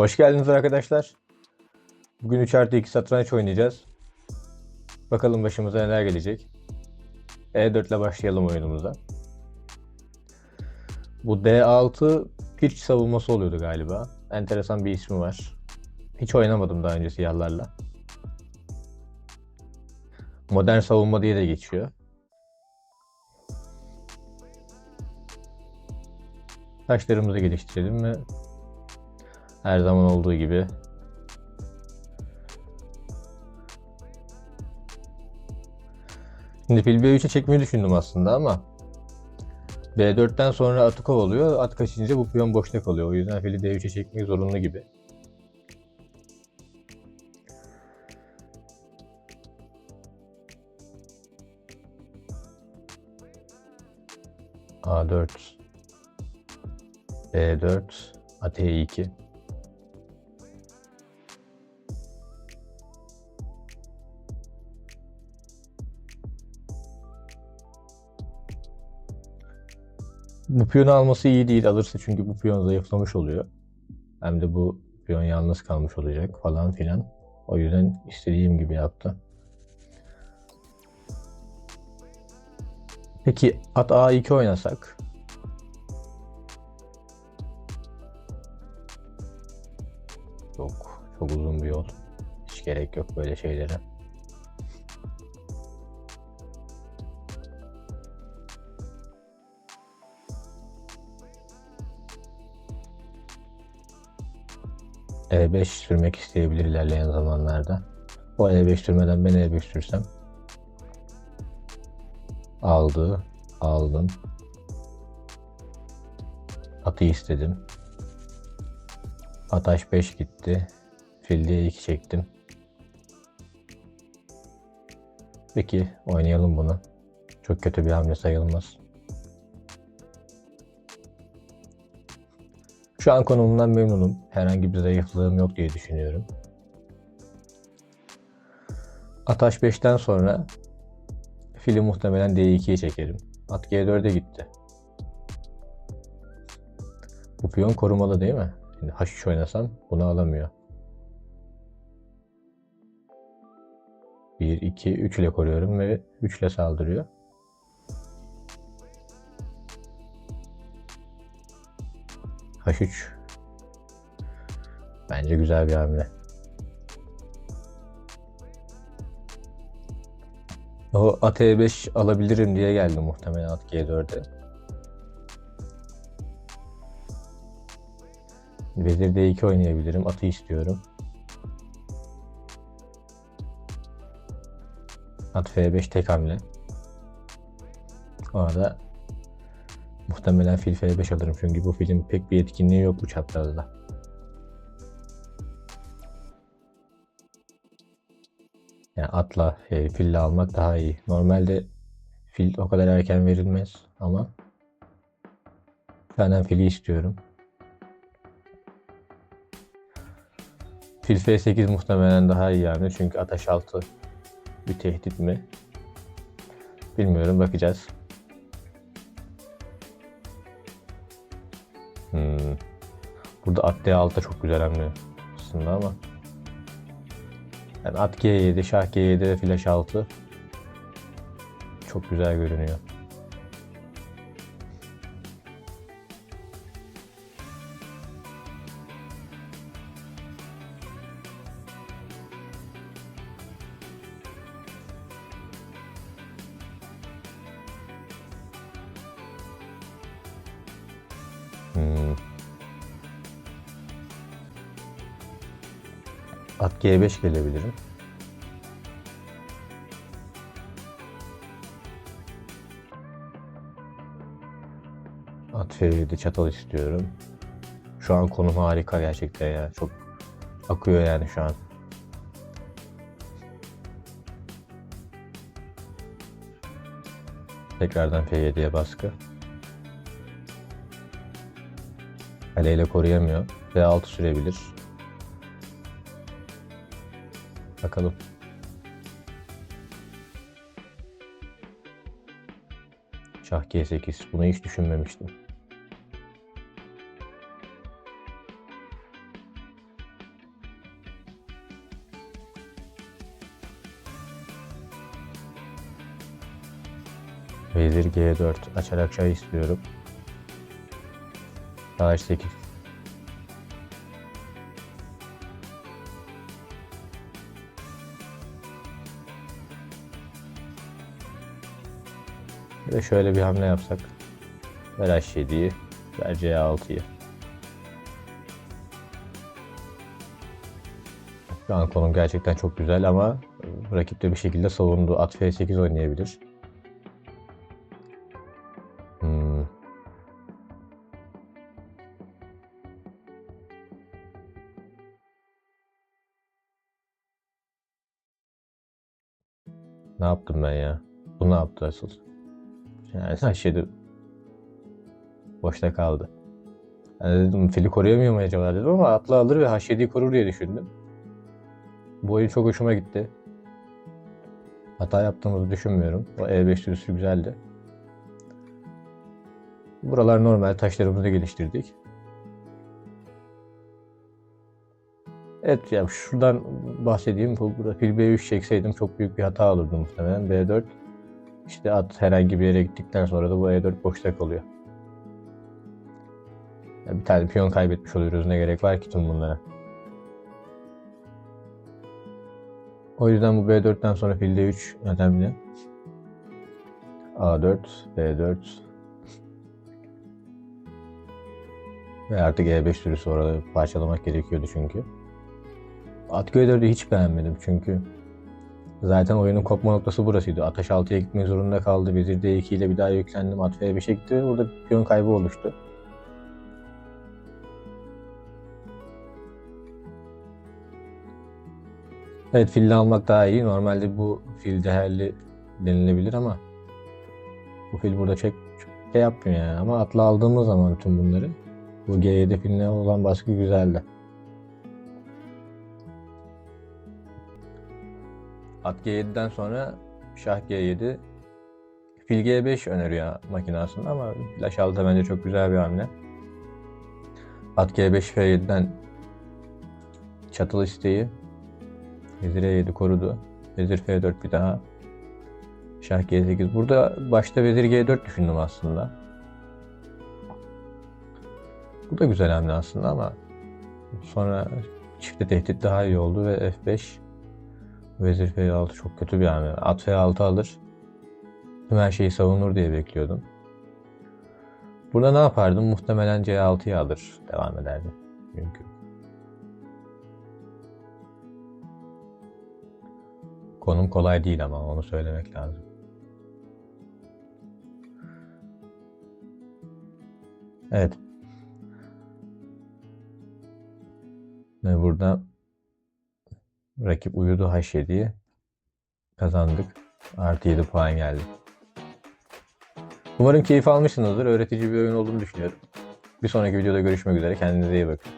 Hoş geldiniz arkadaşlar. Bugün 3 artı 2 satranç oynayacağız. Bakalım başımıza neler gelecek. E4 ile başlayalım oyunumuza. Bu D6 pirç savunması oluyordu galiba. Enteresan bir ismi var. Hiç oynamadım daha önce siyahlarla. Modern savunma diye de geçiyor. Taşlarımızı geliştirelim ve her zaman olduğu gibi Şimdi fil B3'e çekmeyi düşündüm aslında ama B4'ten sonra atı kovalıyor. At kaçınca bu piyon boşta kalıyor. O yüzden fili D3'e çekmek zorunlu gibi. A4 B4 At E2 Bu piyonu alması iyi değil alırsa çünkü bu piyon zayıflamış oluyor. Hem de bu piyon yalnız kalmış olacak falan filan. O yüzden istediğim gibi yaptı. Peki at A2 oynasak? Çok, çok uzun bir yol. Hiç gerek yok böyle şeylere. E5 sürmek isteyebilir ilerleyen zamanlarda. O E5 sürmeden ben E5 sürsem. Aldı. Aldım. Atı istedim. At H5 gitti. Fil D2 çektim. Peki oynayalım bunu. Çok kötü bir hamle sayılmaz. Şu an konumumdan memnunum. Herhangi bir zayıflığım yok diye düşünüyorum. At H5'ten sonra fili muhtemelen D2'ye çekerim. At G4'e gitti. Bu piyon korumalı değil mi? Şimdi H3 oynasam bunu alamıyor. 1, 2, 3 ile koruyorum ve 3 ile saldırıyor. H3 Bence güzel bir hamle. O at E5 alabilirim diye geldi muhtemelen at G4'e. Vezir D2 oynayabilirim. Atı istiyorum. At F5 tek hamle. O arada muhtemelen fil F5 alırım çünkü bu filin pek bir etkinliği yok bu çaprazda. Yani atla, e, fille almak daha iyi. Normalde fil o kadar erken verilmez ama benden fili istiyorum. Fil F8 muhtemelen daha iyi yani çünkü ataş altı bir tehdit mi? Bilmiyorum bakacağız. Burada at D6 çok güzel hamle aslında ama. Yani at G7, şah G7 ve flash 6 çok güzel görünüyor. Hmm. At G5 gelebilirim. At F7 çatal istiyorum. Şu an konum harika gerçekten ya. Çok akıyor yani şu an. Tekrardan F7'ye baskı. Kaleyle koruyamıyor. D6 sürebilir. Bakalım. Şah G8. Bunu hiç düşünmemiştim. Vezir G4 açarak şah istiyorum. Şah 8 Bir de şöyle bir hamle yapsak. Ver H7'yi, ver C6'yı. Şu an konum gerçekten çok güzel ama rakip de bir şekilde savundu. At F8 oynayabilir. Hmm. Ne yaptım ben ya? Bu ne yaptı asıl? Yani H7 boşta kaldı. Yani dedim fili koruyamıyor mu acaba dedim ama atla alır ve H7'yi korur diye düşündüm. Bu oyun çok hoşuma gitti. Hata yaptığımızı düşünmüyorum. O E5 sürüsü güzeldi. Buralar normal. Taşlarımızı geliştirdik. Evet ya şuradan bahsedeyim. Bu- Burada fil B3 çekseydim çok büyük bir hata olurdu muhtemelen. B4 işte at herhangi bir yere gittikten sonra da bu E4 boşta kalıyor. Ya bir tane piyon kaybetmiş oluyoruz. Ne gerek var ki tüm bunlara? O yüzden bu B4'ten sonra fil D3 önemli. A4, B4 ve artık E5 sürüsü orada parçalamak gerekiyordu çünkü. At G4'ü hiç beğenmedim çünkü zaten oyunun kopma noktası burasıydı. At H6'ya gitmek zorunda kaldı. Vezir D2 ile bir daha yüklendim. At F5'e gitti ve burada piyon kaybı oluştu. Evet filli almak daha iyi. Normalde bu fil değerli denilebilir ama bu fil burada çok şey yapmıyor yani. Ama atla aldığımız zaman tüm bunları bu G7 filine olan baskı güzeldi. At G7'den sonra şah G7 fil G5 öneriyor makine aslında ama flash altı bence çok güzel bir hamle. At G5 F7'den çatıl isteği Vezir E7 korudu. Vezir F4 bir daha. Şah G8. Burada başta Vezir G4 düşündüm aslında. Bu da güzel hamle aslında ama sonra çifte tehdit daha iyi oldu ve F5 Vezir F6 çok kötü bir hamle. At F6 alır. Tüm her şeyi savunur diye bekliyordum. Burada ne yapardım? Muhtemelen C6'yı alır. Devam ederdim. Mümkün. Konum kolay değil ama onu söylemek lazım. Evet. Ve burada rakip uyudu H7'yi. Kazandık. Artı 7 puan geldi. Umarım keyif almışsınızdır. Öğretici bir oyun olduğunu düşünüyorum. Bir sonraki videoda görüşmek üzere. Kendinize iyi bakın.